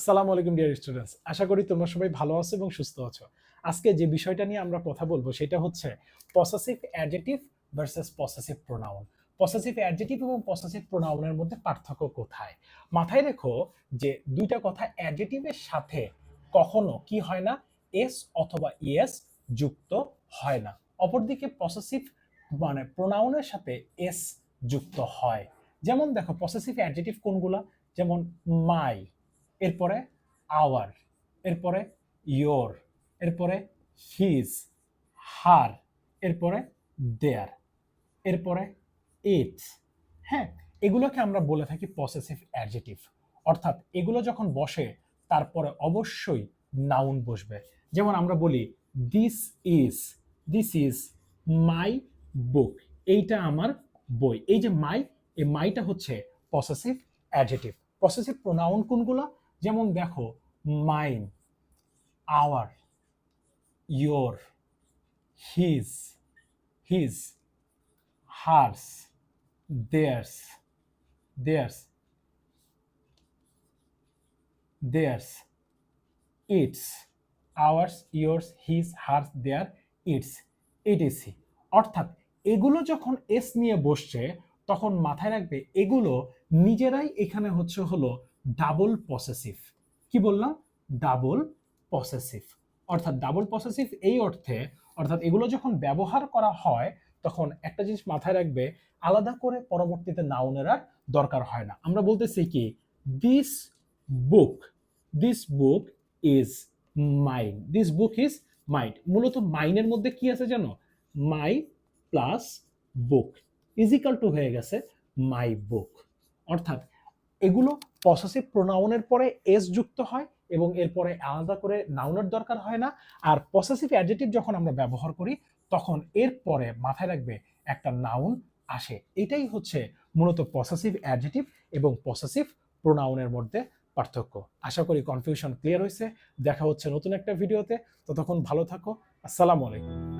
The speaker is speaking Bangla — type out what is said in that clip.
আসসালামু আলাইকুম ডিয়ার স্টুডেন্টস আশা করি তোমরা সবাই ভালো আছো এবং সুস্থ আছো। আজকে যে বিষয়টা নিয়ে আমরা কথা বলব সেটা হচ্ছে possessive adjective versus possessive pronoun possessive adjective এবং পসেসিভ প্রোনাউনের মধ্যে পার্থক্য কোথায়? মাথায় রেখো যে দুইটা কথা অ্যাডজেটিভের সাথে কখনো কি হয় না এস অথবা ইএস যুক্ত হয় না। অপরদিকে পসেসিভ মানে প্রোনাউনের সাথে এস যুক্ত হয়। যেমন দেখো পসেসিভ অ্যাডজেটিভ কোনগুলা? যেমন মাই এরপরে আওয়ার, এরপরে ইয়োর, এরপরে হিজ, হার, এরপরে দেয়ার, এরপরে ইটস হ্যাঁ এগুলোকে আমরা বলে থাকি পসেসিভ অ্যাডজেটিভ অর্থাৎ এগুলো যখন বসে, তারপরে অবশ্যই নাউন বসবে। যেমন আমরা বলি this is this is my book এইটা আমার বই। এই যে মাই এই মাইটা হচ্ছে পসেসিভ অ্যাডজেটিভ পসেসিভ প্রোনাউন কোনগুলো? যেমন দেখো mine our your his his hers theirs theirs theirs its ours yours his hers their its etc অর্থাৎ এগুলো যখন এস নিয়ে বসছে, তখন মাথায় রাখবে এগুলো নিজেরাই এখানে হচ্ছে হলো ডাবল পসেসিভ কি বললাম? ডাবল পসেসিভ অর্থাৎ ডাবল পসেসিভ এই অর্থে, অর্থাৎ এগুলো যখন ব্যবহার করা হয়, তখন একটা জিনিস মাথায় রাখবে, আলাদা করে পরবর্তীতে নাউনের আর দরকার হয় না। আমরা বলতেছি কি this book this book is mine this book is mind মূলত মাইনের মধ্যে কি আছে জানো? My plus book equal to হয়ে গেছে মাই বুক অর্থাৎ এগুলো পসেসিভ প্রোনাউনের পরে এস যুক্ত হয় এবং এরপরে আলাদা করে নাউনের দরকার হয় না। আর পসেসিভ অ্যাডজেটিভ যখন আমরা ব্যবহার করি, তখন এর পরে মাথায় রাখবে একটা নাউন আসে। এটাই হচ্ছে মূলত পসেসিভ অ্যাডজেটিভ এবং পসেসিভ প্রোনাউনের মধ্যে পার্থক্য। আশা করি কনফিউশন ক্লিয়ার হয়েছে। দেখা হচ্ছে নতুন একটা ভিডিওতে ততক্ষণ ভালো থাকো। আসসালামু আলাইকুম।